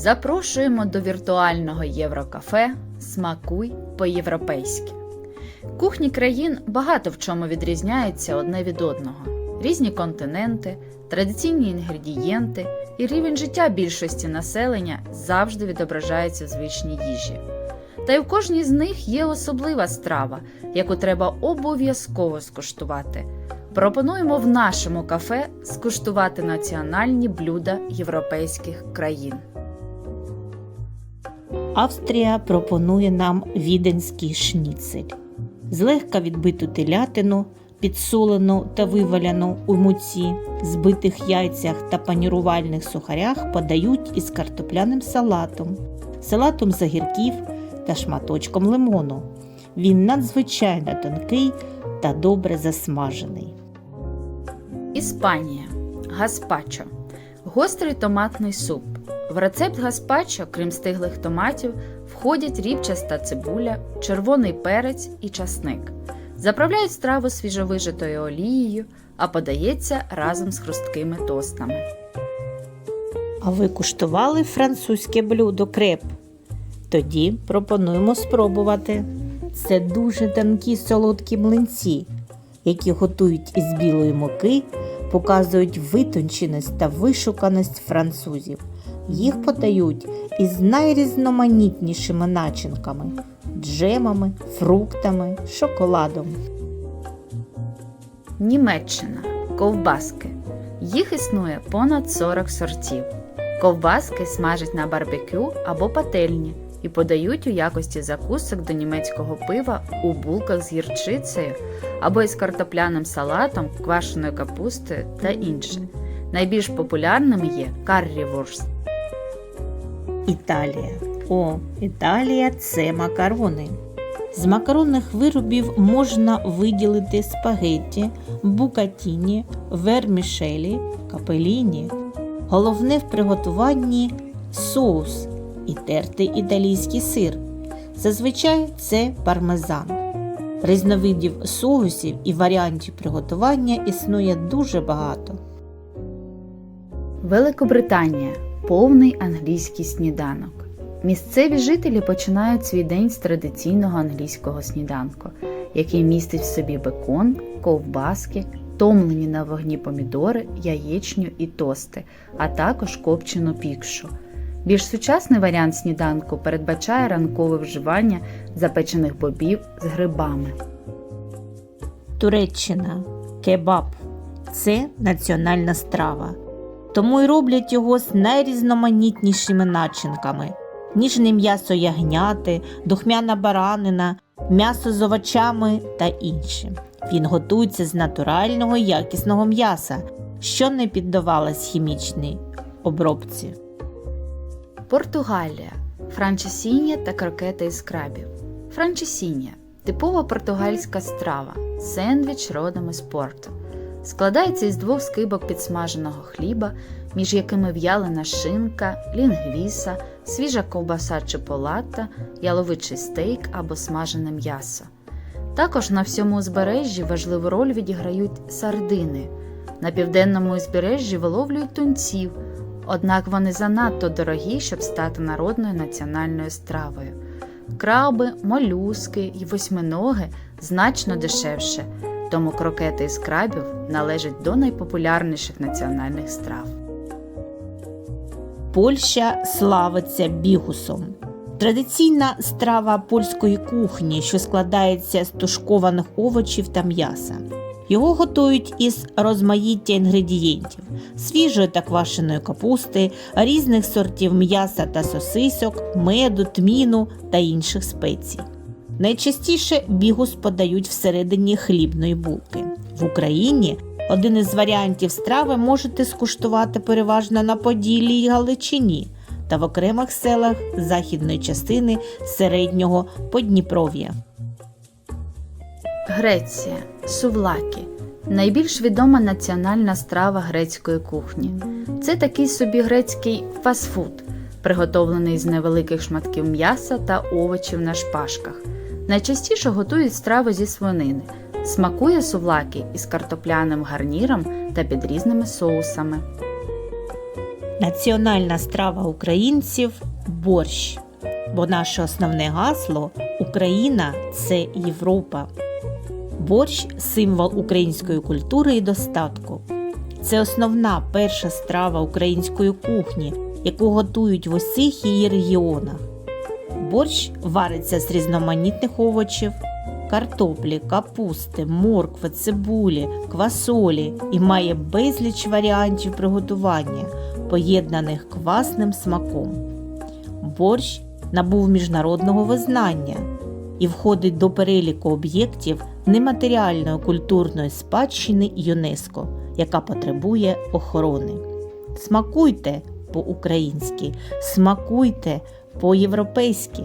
Запрошуємо до віртуального Єврокафе Смакуй по-європейськи. Кухні країн багато в чому відрізняються одне від одного: різні континенти, традиційні інгредієнти і рівень життя більшості населення завжди відображається в звичній їжі. Та й у кожній з них є особлива страва, яку треба обов'язково скуштувати. Пропонуємо в нашому кафе скуштувати національні блюда європейських країн. Австрія пропонує нам віденський шніцель. Злегка відбиту телятину, підсолену та виваляну у муці, збитих яйцях та панірувальних сухарях подають із картопляним салатом, салатом з огірків та шматочком лимону. Він надзвичайно тонкий та добре засмажений. Іспанія гаспачо гострий томатний суп. В рецепт гаспачо, крім стиглих томатів, входять рібчаста цибуля, червоний перець і часник. Заправляють страву свіжовижитою олією, а подається разом з хрусткими тостами. А ви куштували французьке блюдо креп? Тоді пропонуємо спробувати. Це дуже тонкі солодкі млинці, які готують із білої муки, показують витонченість та вишуканість французів. Їх подають із найрізноманітнішими начинками джемами, фруктами, шоколадом. Німеччина ковбаски. Їх існує понад 40 сортів. Ковбаски смажать на барбекю або пательні і подають у якості закусок до німецького пива у булках з гірчицею або із картопляним салатом, квашеною капустою та інше. Найбільш популярними є каррівурст. Італія. О, Італія це макарони. З макаронних виробів можна виділити спагетті, букатіні, вермішелі, капеліні. Головне в приготуванні соус і тертий італійський сир. Зазвичай це пармезан. Різновидів соусів і варіантів приготування існує дуже багато. Великобританія повний англійський сніданок. Місцеві жителі починають свій день з традиційного англійського сніданку, який містить в собі бекон, ковбаски, томлені на вогні помідори, яєчню і тости, а також копчену пікшу. Більш сучасний варіант сніданку передбачає ранкове вживання запечених бобів з грибами. Туреччина кебаб це національна страва. Тому й роблять його з найрізноманітнішими начинками: ніжне м'ясо ягняти, духмяна баранина, м'ясо з овочами та інше. Він готується з натурального якісного м'яса, що не піддавалось хімічній обробці. Португалія франчесіння та крокети із крабів. Франчесіння типова португальська страва, сендвіч родом із порту. Складається із двох скибок підсмаженого хліба, між якими в'ялена шинка, лінгвіса, свіжа ковбаса чи полата, яловичий стейк або смажене м'ясо. Також на всьому узбережжі важливу роль відіграють сардини. На південному узбережжі виловлюють тунців, однак вони занадто дорогі, щоб стати народною національною стравою. Краби, молюски і восьминоги значно дешевше, тому крокети із крабів належать до найпопулярніших національних страв. Польща славиться бігусом. Традиційна страва польської кухні, що складається з тушкованих овочів та м'яса. Його готують із розмаїття інгредієнтів, свіжої та квашеної капусти, різних сортів м'яса та сосисок, меду, тміну та інших спецій. Найчастіше бігус подають всередині хлібної булки. В Україні один із варіантів страви можете скуштувати переважно на Поділлі й Галичині та в окремих селах західної частини середнього Подніпров'я. Греція сувлаки найбільш відома національна страва грецької кухні. Це такий собі грецький фастфуд, приготовлений з невеликих шматків м'яса та овочів на шпажках. Найчастіше готують страви зі свинини. Смакує сувлаки із картопляним гарніром та під різними соусами. Національна страва українців борщ. Бо наше основне гасло Україна це Європа. Борщ символ української культури і достатку. Це основна перша страва української кухні, яку готують в усіх її регіонах. Борщ вариться з різноманітних овочів, картоплі, капусти, моркви, цибулі, квасолі і має безліч варіантів приготування, поєднаних квасним смаком. Борщ набув міжнародного визнання і входить до переліку об'єктів нематеріальної культурної спадщини ЮНЕСКО, яка потребує охорони. Смакуйте по-українськи, смакуйте по-європейськи.